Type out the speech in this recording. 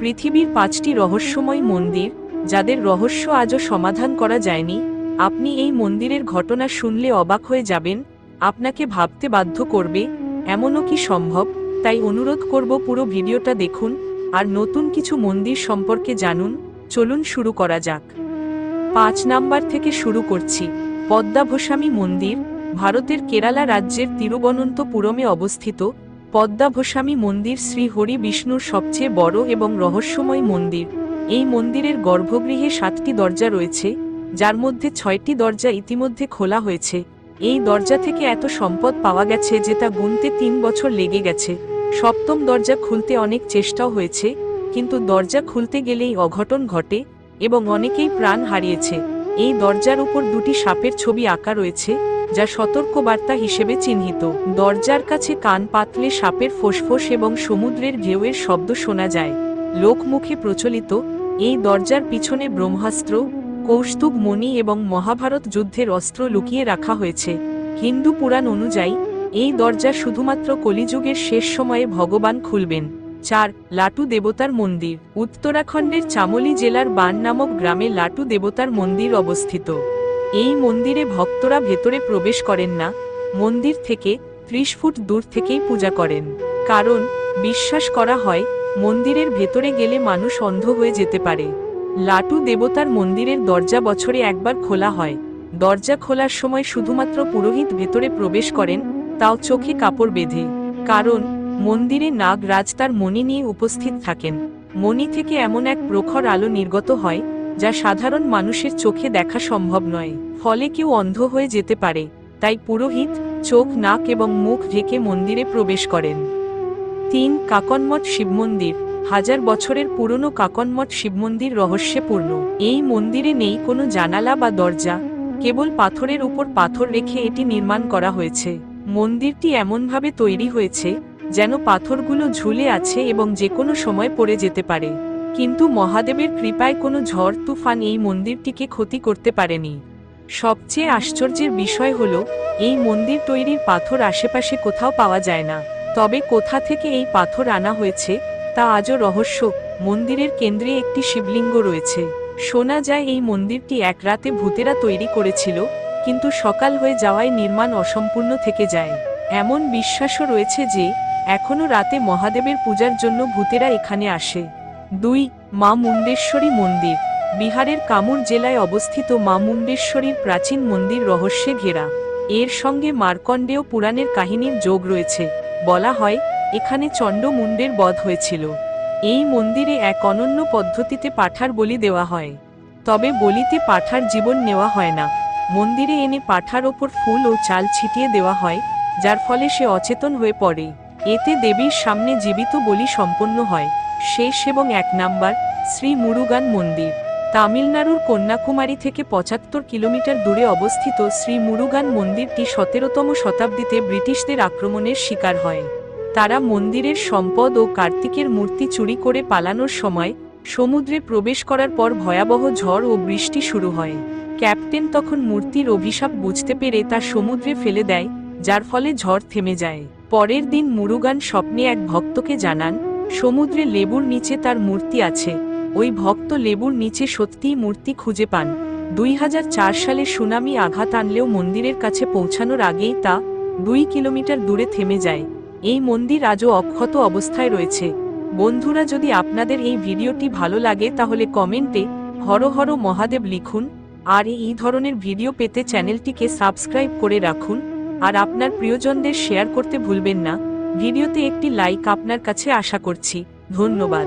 পৃথিবীর পাঁচটি রহস্যময় মন্দির, যাদের রহস্য আজও সমাধান করা যায়নি, আপনি এই মন্দিরের ঘটনা শুনলে অবাক হয়ে যাবেন, আপনাকে ভাবতে বাধ্য করবে, এমনও কি সম্ভব? তাই অনুরোধ করব পুরো ভিডিওটা দেখুন, আর নতুন কিছু মন্দির সম্পর্কে জানুন, চলুন শুরু করা যাক। পাঁচ নাম্বার থেকে শুরু করছি পদ্মাভসামী মন্দির, ভারতের কেরালা রাজ্যের তিরুবনন্তপুরমে অবস্থিত পদ্মাভসামী মন্দির শ্রী হরি বিষ্ণুর সবচেয়ে বড় এবং রহস্যময় মন্দির। এই মন্দিরের গর্ভগৃহে সাতটি দরজা রয়েছে, যার মধ্যে ছয়টি দরজা ইতিমধ্যে খোলা হয়েছে। এই দরজা থেকে এত সম্পদ পাওয়া গেছে যে তা গুনতে তিন বছর লেগে গেছে। সপ্তম দরজা খুলতে অনেক চেষ্টাও হয়েছে, কিন্তু দরজা খুলতে গেলেই অঘটন ঘটে এবং অনেকেই প্রাণ হারিয়েছে। এই দরজার উপর দুটি সাপের ছবি আঁকা রয়েছে যা সতর্কবার্তা হিসেবে চিহ্নিত। দরজার কাছে কান পাতলে সাপের ফোসফোস এবং সমুদ্রের ঢেউয়ের শব্দ শোনা যায়। লোকমুখে প্রচলিত এই দরজার পিছনে ব্রহ্মাস্ত্র কৌস্তুভ মণি এবং মহাভারত যুদ্ধের অস্ত্র লুকিয়ে রাখা হয়েছে। হিন্দু পুরাণ অনুযায়ী, এই দরজা শুধুমাত্র কলিযুগের শেষ সময়ে ভগবান খুলবেন। চার, লাটু দেবতার মন্দির। উত্তরাখণ্ডের চামলি জেলার বান নামক গ্রামে লাটু দেবতার মন্দির অবস্থিত। এই মন্দিরে ভক্তরা ভেতরে প্রবেশ করেন না, মন্দির থেকে ত্রিশ ফুট দূর থেকেই পূজা করেন। কারণ, বিশ্বাস করা হয়, মন্দিরের ভেতরে গেলে মানুষ অন্ধ হয়ে যেতে পারে। লাটু দেবতার মন্দিরের দরজা বছরে একবার খোলা হয়। দরজা খোলার সময় শুধুমাত্র পুরোহিত ভেতরে প্রবেশ করেন, তাও চোখে কাপড় বেঁধে। কারণ, মন্দিরে নাগরাজ তার মণি নিয়ে উপস্থিত থাকেন। মণি থেকে এমন এক প্রখর আলো নির্গত হয় যা সাধারণ মানুষের চোখে দেখা সম্ভব নয়। ফলে কেউ অন্ধ হয়ে যেতে পারে, তাই পুরোহিত চোখ, নাক এবং মুখ ঢেকে মন্দিরে প্রবেশ করেন। তিন, কাকনমঠ শিবমন্দির হাজার বছরের পুরনো কাকনমঠ শিবমন্দির রহস্যে পূর্ণ এই মন্দিরে নেই কোনো জানালা বা দরজা, কেবল পাথরের উপর পাথর রেখে এটি নির্মাণ করা হয়েছে। মন্দিরটি এমনভাবে তৈরি হয়েছে, যেন পাথরগুলো ঝুলে আছে এবং যে কোনো সময় পড়ে যেতে পারে। কিন্তু মহাদেবের কৃপায় কোনো ঝড়, তুফান এই মন্দিরটিকে ক্ষতি করতে পারেনি। সবচেয়ে আশ্চর্যের বিষয় হল, এই মন্দির তৈরির পাথর আশেপাশে কোথাও পাওয়া যায় না। তবে কোথা থেকে এই পাথর আনা হয়েছে, তা আজও রহস্য। মন্দিরের কেন্দ্রে একটি শিবলিঙ্গ রয়েছে। শোনা যায় এই মন্দিরটি এক রাতে ভূতেরা তৈরি করেছিল, কিন্তু সকাল হয়ে যাওয়ায় নির্মাণ অসম্পূর্ণ থেকে যায়। এমন বিশ্বাসও রয়েছে যে, এখনও রাতে মহাদেবের পূজার জন্য ভূতেরা এখানে আসে। দুই, মা মুন্ডেশ্বরী মন্দির। বিহারের কামুর জেলায় অবস্থিত মা মুন্ডেশ্বরীর প্রাচীন মন্দির রহস্যে ঘেরা। এর সঙ্গে মার্কণ্ডেয় পুরাণের কাহিনীর যোগ রয়েছে। বলা হয়, এখানে চণ্ডমুণ্ডের বধ হয়েছিল। এই মন্দিরে এক অনন্য পদ্ধতিতে পাঠার বলি দেওয়া হয়। তবে বলিতে পাঠার জীবন নেওয়া হয় না। মন্দিরে এনে পাঠার ওপর ফুল ও চাল ছিটিয়ে দেওয়া হয়, যার ফলে সে অচেতন হয়ে পড়ে। এতে দেবীর সামনে জীবিত বলি সম্পন্ন হয়। শেষ এবং এক নাম্বার, শ্রী মুরুগান মন্দির। তামিলনাড়ুর কন্যাকুমারী থেকে পঁচাত্তর কিলোমিটার দূরে অবস্থিত শ্রী মুরুগান মন্দিরটি সতেরোতম শতাব্দীতে ব্রিটিশদের আক্রমণের শিকার হয়। তারা মন্দিরের সম্পদ ও কার্তিকের মূর্তি চুরি করে পালানোর সময় সমুদ্রে প্রবেশ করার পর ভয়াবহ ঝড় ও বৃষ্টি শুরু হয়। ক্যাপ্টেন তখন মূর্তির অভিশাপ বুঝতে পেরে তা সমুদ্রে ফেলে দেয়, যার ফলে ঝড় থেমে যায়। পরের দিন মুরুগান স্বপ্নে এক ভক্তকে জানান সমুদ্রে লেবুর নিচে তার মূর্তি আছে। ওই ভক্ত লেবুর নিচে সত্যিই মূর্তি খুঁজে পান। দুই হাজার চার সালে সুনামি আঘাত আনলেও মন্দিরের কাছে পৌঁছানোর আগেই তা দুই কিলোমিটার দূরে থেমে যায়। এই মন্দির আজও অক্ষত অবস্থায় রয়েছে। বন্ধুরা, যদি আপনাদের এই ভিডিওটি ভালো লাগে, তাহলে কমেন্টে হর হর মহাদেব লিখুন। আর এই ধরনের ভিডিও পেতে চ্যানেলটিকে সাবস্ক্রাইব করে রাখুন। আর আপনার প্রিয়জনদের শেয়ার করতে ভুলবেন না। ভিডিওতে একটি লাইক আপনার কাছে আশা করছি। ধন্যবাদ।